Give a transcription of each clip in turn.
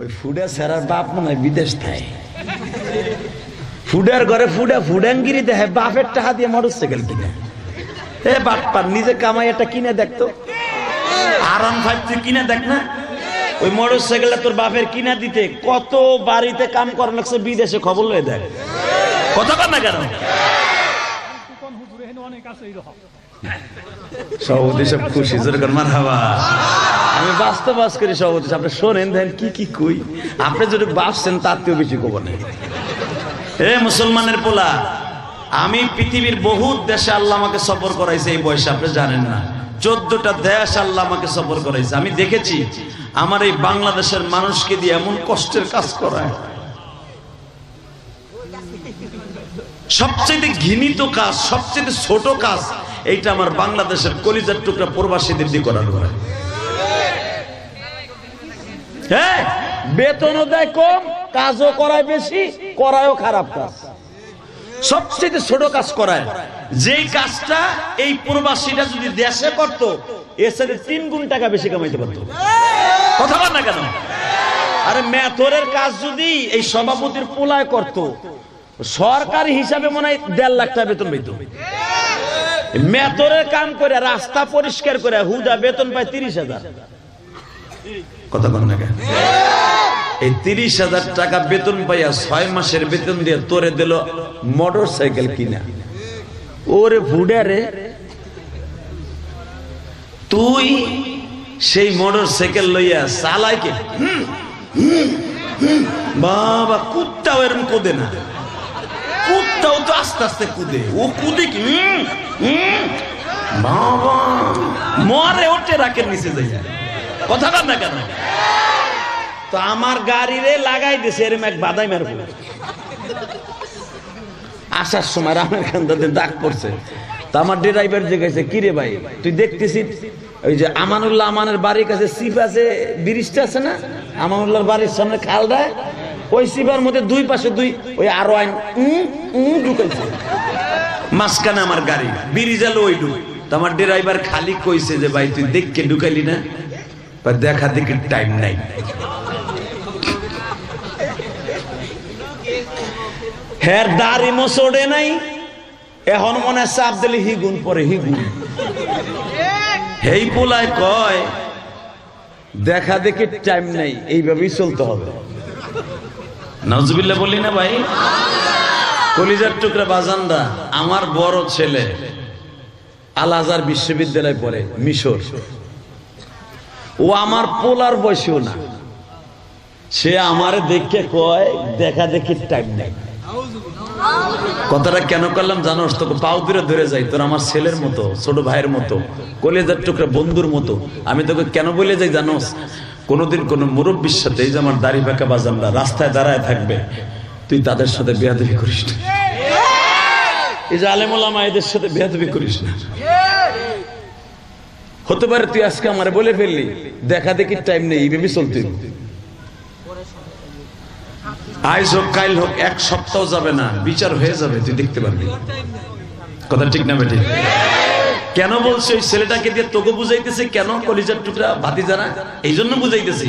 ওই ফুডা সেরার বাপ মনে হয় বিদেশ থাকে। ফুডার ঘরে ফুডা, ফুডাঙ্গিরি দেখে বাপের টাকা দিয়ে মোটর সাইকেল কিনে। এ বাপ্পার, নিজে কামাই একটা কিনে দেখতো আরাম ফাইভ তুই কিনে দেখ না। ওই মোটর সাইকেলটা তোর বাপের কিনা দিতে। কত বাড়িতে কাম করা লাগছে, বিদেশে খবর লয়ে দেখ। কত কর না কেন? অনেক আছে এইরকম সভাপতি সব খুশি মার হাবা আমি বাস্তব বাস করি, সভাপতি আপনি শোনেন, দেন কি কি কই। আপনি যদি বাসছেন, তার থেকেও বেশি কব না এ মুসলমানের পোলা, আমি পৃথিবীর বহুত দেশে আল্লাহ আমাকে সফর করাইছে, এই বয়সে আপনি জানেন না। চোদ্দটা দেশ আল্লাহ আমাকে সফর করাইছে। আমি দেখেছি, আমার এই বাংলাদেশের মানুষকে দিয়ে এমন কষ্টের কাজ করায়। সবচেয়ে ঘৃণিত কাজ সবচেয়ে ছোট কাজ এইটা আমার বাংলাদেশের কলিজার টুকরা প্রবাসীদের দিয়ে করানো হয়। হ্যাঁ বেতনও দেয় কম, কাজও করায় বেশি, করায়ও খারাপ কাজ। সবচেয়ে ছোট কাজ করায়। যেই কাজটা এই প্রবাসীটা যদি দেশে করতো এর সাথে তিন গুণ টাকা বেশি কামাইতে পারতো। কথা বল না কেন? আরে মেথরের কাজ যদি এই সভাপতির পোলায় করত, সরকারি হিসাবে মনে হয় দেড় লাখ টাকা বেতন পেত মেথরের কাম করে রাস্তা পরিষ্কার করে হুদা বেতন পায় তিরিশ হাজার। কথা বল না এই তিরিশ হাজার টাকা বেতন পাইয়া ছয় মাসের বেতন দিয়ে তোরে দিল মোটর সাইকেল কিনা। ওরে ভুডারে তুই সেই মোটর সাইকেল লইয়া চালাই কে? হুম, হুম, হুম। বাবা কুত্তাও এরম কোদে না। কুত্তাও তো আস্তে আস্তে কুদে। ও কুদে কি। বাবা। মরে ওঠে রাকের নিচে যাইয়া। কথা না কেন? তো আমার গাড়িরে লাগাই দিছে এরম এক বাদাই মারব। আসার সময় রামের কান্দাতে দাগ পড়ছে। তো আমার ড্রাইভার জিজ্ঞাসা কি রে ভাই? তুই দেখতেছিস ওই যে আমানুল্লাহ আমানের বাড়ির কাছে সিপ আছে ব্রিজটা আছে না? আমানুল্লাহর বাড়ির সামনে খালটা ওই সিপার মধ্যে দুই পাশে দুই ওই আরও আইন ঢুকাইছে। মাঝখানে আমার গাড়ি ব্রিজ আলো ওই ঢুক তো আমার ড্রাইভার খালি কইছে যে ভাই তুই দেখকে ঢুকাইলি না? দেখা দেখি টাইম নাই। হের দাড়ি মোসড়ে নাই এখন মনে হয় চাপ দিলে হিগুন পরে হিগুন। হেই পোলায় কয় দেখা দেখি টাইম নাই এইভাবেই চলতে হবে। নজবিল্লা বলি না ভাই? কলিজার টুকরা বাজানরা আমার বড় ছেলে আল আজার বিশ্ববিদ্যালয় পড়ে মিশর। ও আমার পোলার বয়সেও না। সে আমারে দেখে কয় দেখা দেখি টাইম নাই। কথাটা কেন করলাম জানোস? তোকে পাও দূরে ধরে যাই তোর আমার ছেলের মতো ছোট ভাইয়ের মতো কলেজার টুকরা বন্ধুর মতো। আমি তোকে কেন বলে যাই জানোস? কোনোদিন কোনো মুরব্বীর সাথে, এই যে আমার দাড়ি ফাঁকা বাজানরা রাস্তায় দাঁড়ায় থাকবে, তুই তাদের সাথে বেয়াদবি করিস না। এই যে আলেমুলামা, এদের সাথে বেয়াদবি করিস না। হতে পারে তুই আজকে আমার বলে ফেললি, দেখা দেখি টাইম নেই এইভাবে চলতে। আজ হোক, কাইল হোক, এক সপ্তাহ যাবে না, বিচার হয়ে যাবে, তুই দেখতে পারবি। কথা ঠিক না, বেটি? কেন বলছে ওই ছেলেটাকে দিয়ে তোকে বুঝাইতেছে? কেন কলিজার টুকরা ভাতি জানা এই জন্য বুঝাইতেছি।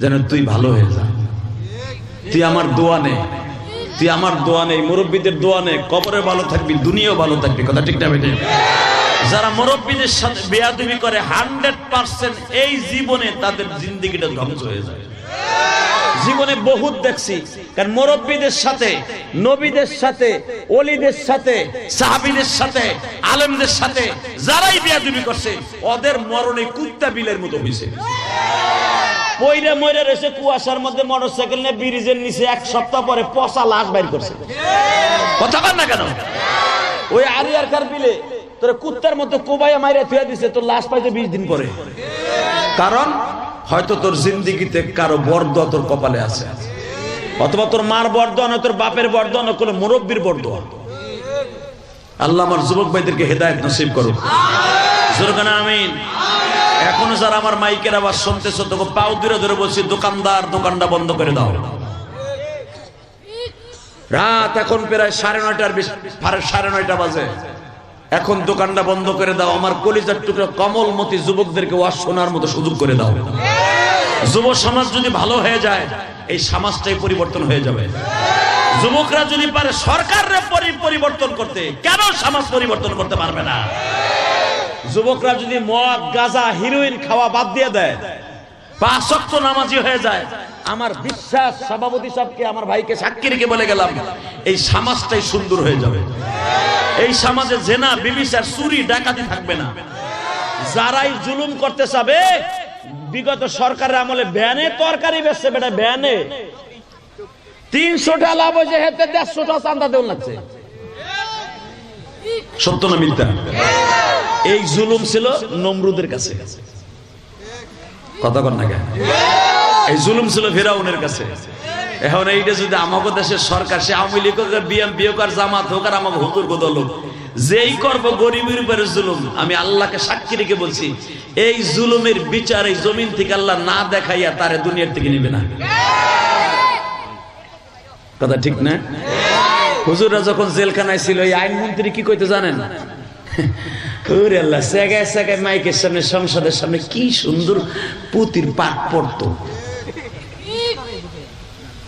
যেন তুই ভালো হয়ে যা। তুই আমার দোয়া নে। তুই আমার দোয়া নেই মুরব্বীদের দোয়া নে। কবরে ভালো থাকবি, দুনিয়াও ভালো থাকবি। কথা ঠিক না বেটি? যারা মুরব্বীদের সাথে বেয়াদবি করে হান্ড্রেড পার্সেন্ট এই জীবনে তাদের জিন্দগিটা ধ্বংস হয়ে যায়। জীবনে বহুত দেখছি। কারণ মুরব্বীদের সাথে, নবীদের সাথে অলিদের সাথে, সাহাবিদের সাথে, আলেমদের সাথে যারাই বিয়াদবি করছে, ওদের মরণে কুত্তা বিলের মতো হয়েছে মইরে কুয়াশার মধ্যে নিয়ে ব্রিজের নিচে এক সপ্তাহ পরে পচা লাশ বাইর করছে। না কেন? ওই আরিয়ার কার বিলে তোর কুত্তার লাশ পাইতে বিশ দিন পরে। কারণ হয়তো তোর জিন্দিগিতে কারও বর্দ তোর কপালে আছে। অথবা তোর মার বর্ধন তোর বাপের বর্ধন কোনো মুরব্বীর বর্ধন আল্লাহ আমার যুবক ভাইদেরকে হেদায়ত নসিব করুক। আমিন। এখনও যারা আমার মাইকের আবার শুনতেছ তোকে পাও দূরে ধরে বলছি, দোকানদার, দোকানটা বন্ধ করে দাও। রাত এখন প্রায় সাড়ে নয়টার সাড়ে নয়টা বাজে। এখন দোকানটা বন্ধ করে দাও, আমার কলিজার টুকরা কমলমতি যুবকদেরকে ওয়াজ শোনার মতো সুযোগ করে দাও। যুব সমাজ যদি ভালো হয়ে যায়, এই সমাজটাই পরিবর্তন হয়ে যাবে। যুবকরা যদি পারে সরকারের পরিবর্তন করতে, কেন সমাজ পরিবর্তন করতে পারবে না? যুবকরা যদি মদ, গাঁজা হিরোইন খাওয়া বাদ দিয়ে দেয়, পাঁচ নামাজি হয়ে যায় আমার বিশ্বাস সভাপতি সবকে আমার ভাইকে সাক্ষী রেখে বলে গেলাম, এই সমাজটাই সুন্দর হয়ে যাবে। এই সমাজে জেনা বিবিচার চুরি, ডাকাতি থাকবে না। যারাই জুলুম করতে চাবে, বিগত সরকারের আমলে ভ্যানে তরকারি বেচছে বেটা ভ্যানে তিনশোটা লাভ হয়েছে হেতে দেড়শোটা চান্দা দেওয়া লাগছে। সত্য না মিথ্যা? এই জুলুম ছিল নমরুদের কাছে। কথা কন না কেন? এই জুলুম ছিল ফেরাউনের কাছে। এখন এইটা যদি আমাকে দেশের সরকার, সে আওয়ামী লীগ হোক আর বিএমপি জামাত হোক আর আমাকে হুতুর বদল হোক, যেই করব গরিবের উপরে জুলুম। আমি আল্লাহকে সাক্ষী রেখে বলছি, এই জুলুমের বিচার এই জমিন থেকে আল্লাহ না দেখাইয়া তারে দুনিয়ার থেকে নিবে না। কথা ঠিক না? হুজুররা যখন জেলখানায় ছিল, এই আইনমন্ত্রী কি কইতে জানেন? ওরে আল্লাহ মাইকের সামনে, সংসদের সামনে কি সুন্দর পুতির পাঠ পড়তো।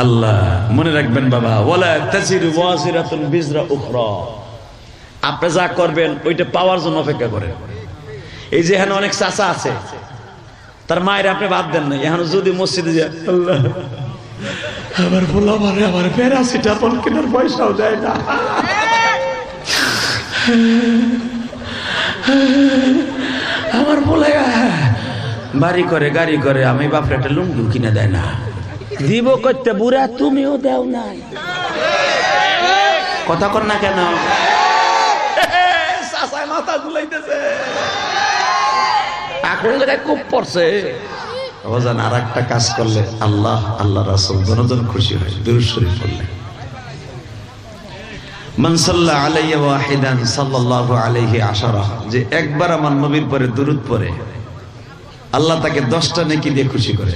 আল্লাহ মনে রাখবেন বাবা ওয়ালা তাসিরু ওয়াসিরাতুন বিজরা উখরা। আপনি যা করবেন ওইটা পাওয়ার জন্য অপেক্ষা করেন। এই যে এখানে অনেক চাচা আছে তার মায়ের আপনি বাদ দেন না এখন যদি মসজিদে যায় আল্লাহ। আমার বলা আমার প্যারাসিটামল কেনার পয়সাও দেয় না। আমার বলে বাড়ি করে গাড়ি করে আমি বাপরে একটা লুঙ্গু কিনে দেয় না। দিব করতে বুড়া তুমিও দেও নাই। কথা কর না কেন? চাচায় মাথা গুলাইতেছে এখন জায়গায় খুব পড়ছে। অজান আর একটা কাজ করলে আল্লাহ আল্লাহ রাসুল দনজন খুশি হয় দুরুদ শরীফ পড়লে। মানসাল্লাহ আলাইয়া ওয়াহিদান সাল্লাল্লাহু আলাইহি আশারা যে একবার আমার নবীর পরে দুরুদ পড়ে আল্লাহ তাকে দশটা নেকি দিয়ে খুশি করে।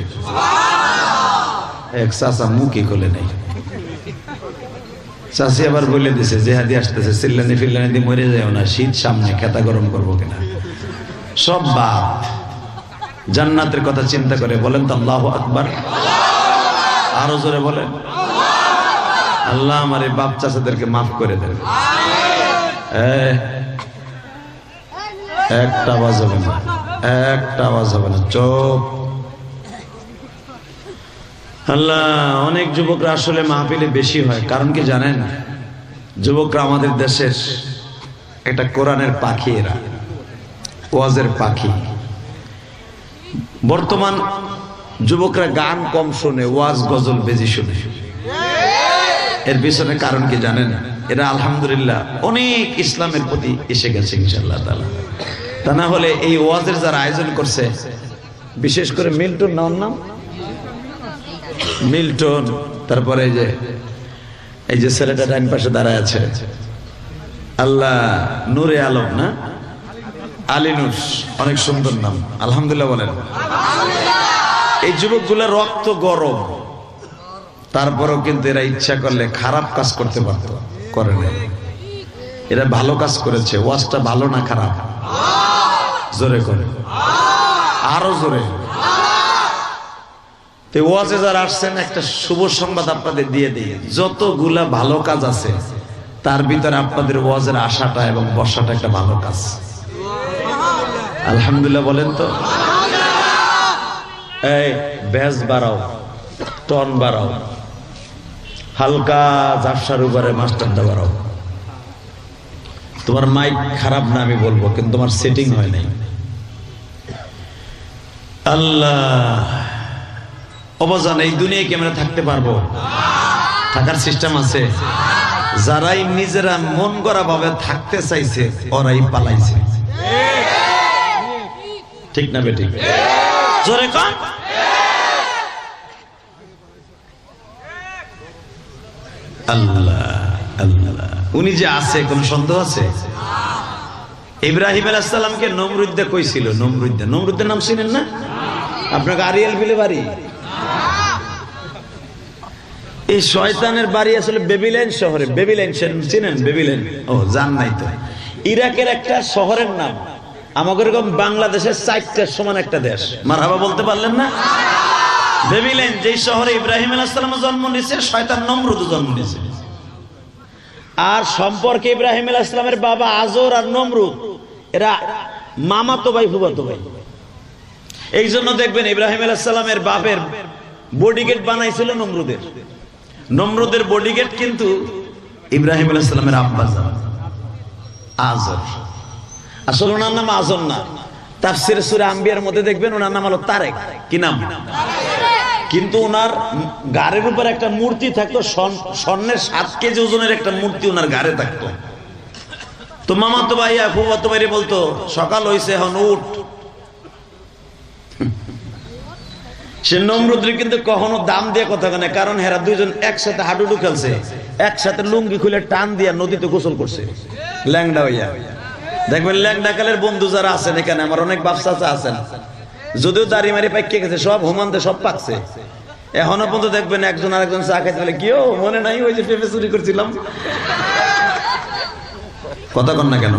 এক চাচা মুখই খোলে নাই। চাষি আবার বলে দিছে, জেহাদি আসতেছে, চিল্লানি ফিল্লানি দিয়ে মরে যায় না, শীত সামনে খেতা গরম করব কিনা? সব বাপ জান্নাতের কথা চিন্তা করে বলেন তো, আল্লাহ আকবার। আরও জোরে বলেন, আল্লাহ আমার এই বাপ চাচাদেরকে মাফ করে দেন। একটা আওয়াজ হবে না, একটা আওয়াজ হবে না চোপ আল্লাহ, অনেক যুবকরা আসলে মাহফিলে বেশি হয়। কারণ কি জানেন? যুবকরা আমাদের দেশের একটা কোরআনের পাখি এরা। ওয়াজের পাখি। বর্তমান যুবকরা গান কম শোনে, ওয়াজ গজল বেজি শোনে। এর পিছনে কারণ কি জানেন? এরা আলহামদুলিল্লাহ অনেক ইসলামের প্রতি এসে গেছে ইনশাল্লাহ তাআলা। তা না হলে এই ওয়াজের যারা আয়োজন করছে, বিশেষ করে মিল্টন নাম নাম? মিল্টন, তারপরে এই যে এই যে ছেলেটা ডাইন পাশে দাঁড়ায় আছে। আল্লাহ নূরে আলম, না? আলিনুর অনেক সুন্দর নাম, আলহামদুলিল্লাহ বলেন। এই যুবকগুলা রক্ত গরম। তারপরেও কিন্তু এরা ইচ্ছা করলে খারাপ কাজ করতে পারত, করে না এরা ভালো কাজ করেছে, ওয়াজটা ভালো না খারাপ? জোরে করে। আরও জোরে। আসছেন, একটা শুভ সংবাদ আপনাদের দিয়ে দিই। যতগুলা ভালো কাজ আছে, তার ভিতরে আপনাদের ওয়াজের আশাটা এবং একটা ভালো কাজ। আলহামদুলিল্লাহ বলেন তো। এই, ব্যাস বাড়াও, টন বাড়াও, হালকা ঝাপসার উপরে মাস্টারটা বাড়াও। তোমার মাইক খারাপ না, আমি বলব, কিন্তু তোমার সেটিং হয় নাই। আল্লাহ। অবজান, এই দুনিয়ায় কি আমরা থাকতে পারব? থাকার সিস্টেম আছে। যারাই নিজেরা মন করা ভাবে থাকতে চাইছে, ওরাই পালাইছে। ঠিক না বেটি? জোরে আল্লাহ উনি যে আছে, কোন সন্দেহ আছে? ইব্রাহিম আলাইসাল্লামকে নমরুদ্দা কইছিল, নমরুদ্দা। নমরুদ্দার নাম চিনেন না? আপনাকে আরিয়াল বিলে বাড়ি? এই শয়তানের বাড়ি আসলে বেবিলেন শহরে। বেবিলাইন চিনেন বেবিলেন? ও, জান নাই তো। ইরাকের একটা শহরের নাম। আমাকে এরকম বাংলাদেশের চারটার সমান একটা দেশ। মারহাবা বলতে পারলেন না? ভেবিলেন যেই শহরে ইব্রাহিম আলাইসালাম জন্ম নিয়েছে, শয়তান নমরুদ জন্ম নিয়েছে। আর সম্পর্কে ইব্রাহিম আলাইসালামের বাবা আজর আর নমরুদ, এরা মামাতো ভাই ফুবাতো ভাই। এই জন্য দেখবেন ইব্রাহিম আলাইসালামের বাপের বডিগেট বানাইছিল নমরুদের। নমরুদের বডিগেট কিন্তু ইব্রাহিম আলাইসালামের আব্বা আজর। আসলে ওনার নাম আজর না। তাফসির সুরে আম্বিয়ার মধ্যে দেখবেন ওনার নাম হলো তারেক। কি নাম? কিন্তু ওনার গাড়ির উপর একটা মূর্তি থাকতো, স্বর্ণ- স্বর্ণের সাত কেজি ওজনের একটা মূর্তি ওনার গাড়ে থাকতো। তো মামা তো ভাইয়া ফুফাতো ভাইরে বলতো, সকাল হইছে এখন উঠ। সে নমরুদ্রে কিন্তু কখনো দাম দিয়ে কথা কেন কারণ হেরা দুইজন একসাথে হাডুডু খেলছে। একসাথে লুঙ্গি খুলে টান দিয়া নদীতে গোসল করছে। ল্যাংডা হইয়া। দেখবেন ল্যাংডা কালের বন্ধু যারা আছেন এখানে, আমার অনেক ব্যবসা আছেন। যদিও দাড়ি মারি পাইকে গেছে, সব হোমান্তে সব পাকছে। এখনও পর্যন্ত দেখবেন একজন আরেকজন চা খাইতে বলে কেউ মনে নাই ওই যে পেঁপে চুরি করছিলাম? কথা না কেন?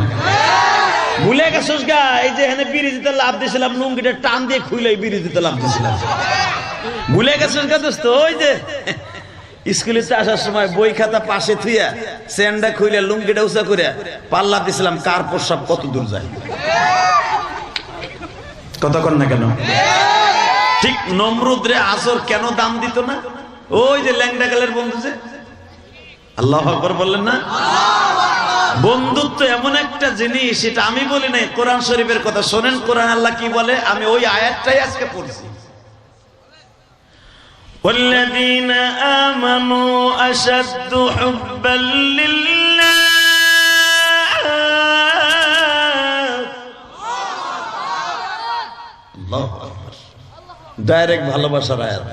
ভুলে গেছিস গা এই যে এখানে বিড়ি দিতে লাভ দিছিলাম লুঙ্গিটা টান দিয়ে খুইলে বিড়ি দিতে লাভ দিছিলাম। ভুলে গেছিস গা দোস্ত ওই যে স্কুলে আসার সময় বই খাতা পাশে থুইয়া স্যান্ডা খুইলে লুঙ্গিটা উঁচা করে পাল্লা দিছিলাম কার প্রস্রাব কত দূর যায়। কন না কেন? ঠিক নমরুদ্রে আসর কেন দাম দিত না? ওই যে ল্যাংডা গালের বন্ধু যে আল্লাহ আকবর বললেন না? বন্ধুত্ব এমন একটা জিনিস এটা আমি বলি নাই কোরআন শরীফের কথা শোনেন কোরআন আল্লাহ কি বলে আমি ওই আয়াতটাই আজকে পড়ছি والذين آمنوا أشد حبا لله ডাইরেক্ট ভালোবাসার আয়াত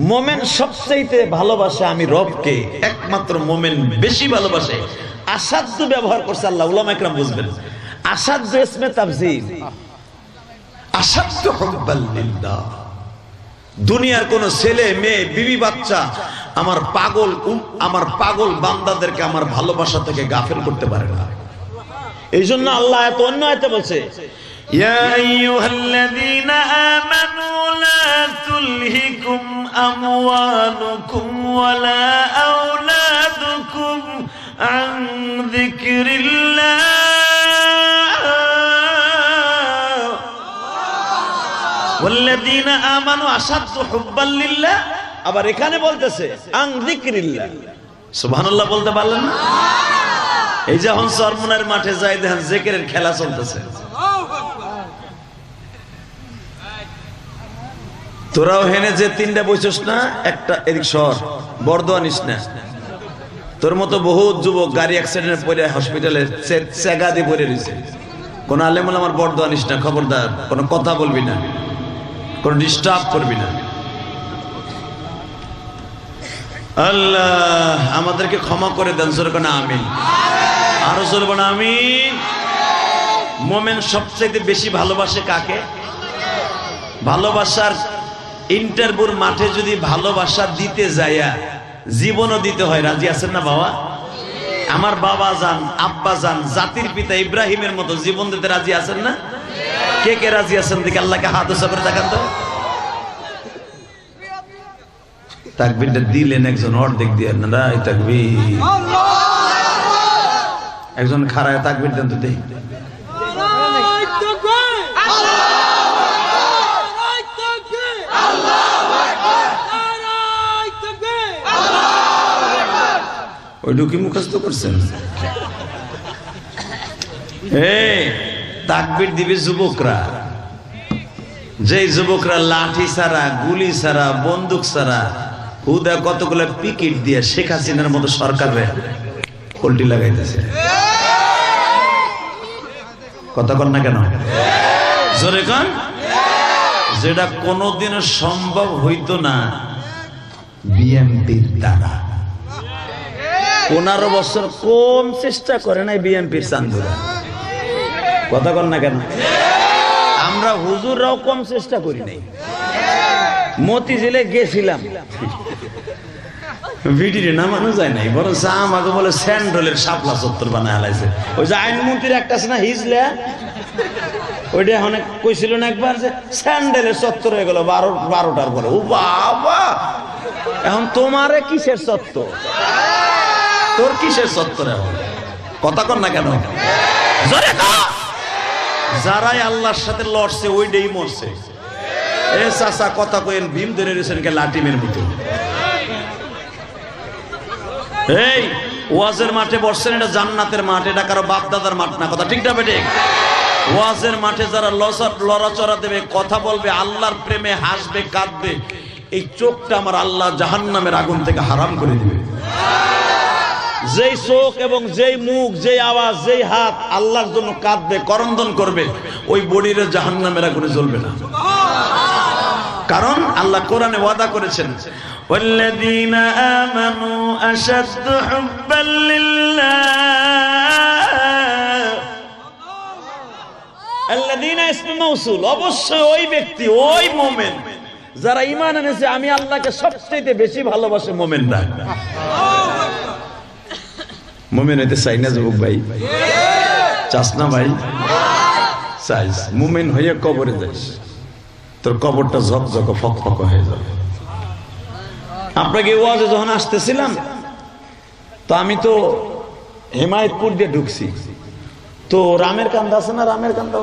মোমেন সবচাইতে ভালোবাসে আমি রবকে একমাত্র মোমেন বেশি ভালোবাসে আসাধ্য ব্যবহার করছে আল্লাহ উলামা একরাম বুঝবেন আসাধ্য ইসমে তাফজিল আসাধ্য হুব্বাল লিল্লাহ দুনিয়ার কোন ছেলে মেয়ে বিবি বাচ্চা আমার পাগল উম- আমার পাগল বান্দাদেরকে আমার ভালোবাসা থেকে গাফেল করতে পারে না এই জন্য আল্লাহ এত অন্য আয়তে বলছে يا أيها الذين آمنوا لا تلهكم أموالكم ولا أولادكم عن ذكر الله والذين آمنوا أشد حبا لله আবার এখানে বলতেছে আং যিকরিল্লাহ সুবহানাল্লাহ বলতে পারলেন না এই যে এখন সরমুনার মাঠে যাই দেখেন জেকেরের খেলা চলতেছে তোরাও হেনে যে তিনটা বসছিস না একটা এদিক সর বর্দোয়া নিস না তোর মতো বহুত যুবক গাড়ি অ্যাক্সিডেন্ট পরে হসপিটালে চেগা দিয়ে পড়ে রয়েছে। কোন আলেমুল আমার বর্দোয়া নিস না, খবরদার, কোনো কথা বলবি না, কোনো ডিস্টার্ব করবি না। আল্লাহ, আমাদেরকে ক্ষমা করে দেন, জোরে না আমিন। আরও চলবো না আমিন। মোমেন সবচাইতে বেশি ভালোবাসে কাকে? ভালোবাসার ইন্টারভিউর মাঠে যদি ভালোবাসা দিতে যায়া জীবনও দিতে হয়। রাজি আছেন না বাবা? আমার বাবা যান, আব্বা যান, জাতির পিতা ইব্রাহিমের মতো জীবন দিতে রাজি আছেন না? কে কে রাজি আছেন দিকে আল্লাহকে হাত করে দেখান তো। তাকবিরটা দিলেন একজন অর্ধেক দিয়ে, না তাকবীর। একজন খারায় তাকবির দেন তো দেখি। ওইটুকি মুখস্থ করছেন তাকবির দিবে যুবকরা। যে যুবকরা লাঠি ছাড়া, গুলি ছাড়া, বন্দুক ছাড়া, হুদা কতগুলো পিকেট দিয়ে শেখ হাসিনার মতো সরকারে পোল্টি লাগাইতেছে। কথা কন না কেন? জোরে কন। যেটা কোনোদিনও সম্ভব হইতো না বিএমপির দ্বারা। পনেরো বছর কম চেষ্টা করে নাই বিএনপির চান্দুরা। কথা কন না কেন? আমরা হুজুররাও কম চেষ্টা করি নাই। মতিঝিলে গেছিলাম। যায় নাই বলে স্যান্ডলের হালাইছে। ওই যে আইনমন্ত্রীর একটা ওইটা না একবার যে স্যান্ডেলের চত্বর হয়ে গেল বারো বারোটার পরে। ও এখন তোমারে কিসের চত্বর? তোর কিসের এখন কথা কর না কেন? যারাই আল্লাহর সাথে লড়ছে ওইটাই মরছে। এ চাচা কথা কইেন ভীম ধরে রয়েছেন কে লাটিমের মতো এই ওয়াজের মাঠে বসছেন এটা জান্নাতের মাঠ এটা কারও বাপ দাদার মাঠ না কথা ঠিক না বেটে ওয়াজের মাঠে যারা লসা- লড়াচড়া দেবে কথা বলবে আল্লাহর প্রেমে হাসবে কাঁদবে এই চোখটা আমার আল্লাহ জাহান্নামের আগুন থেকে হারাম করে দিবে। যেই চোখ এবং যেই মুখ যেই আওয়াজ যেই হাত আল্লাহর জন্য কাঁদবে করন্দন করবে ওই বডির জাহান্নামের আগুনে জ্বলবে না কারণ আল্লাহ কোরআনে ওয়াদা করেছেন والذين آمنوا أشد حبا لله الذين اسم موصول অবশ্যই ওই ব্যক্তি ওই মোমেন যারা ঈমান এনেছে আমি আল্লাহকে সবচেয়ে বেশি ভালোবাসে মোমেনরা মোমেন হইতে চাই না যুবক ভাই। চাস না ভাই? চাইস। মোমেন হয়ে কবরে যাইস। তোর কবরটা ঝকঝক ফক ফক হয়ে যাবে। আপনাকে ওয়াজে যখন আসতেছিলাম, তো আমি তো হেমায়তপুর দিয়ে ঢুকছি। তো রামের কান্দা আছে না রামের কান্দা?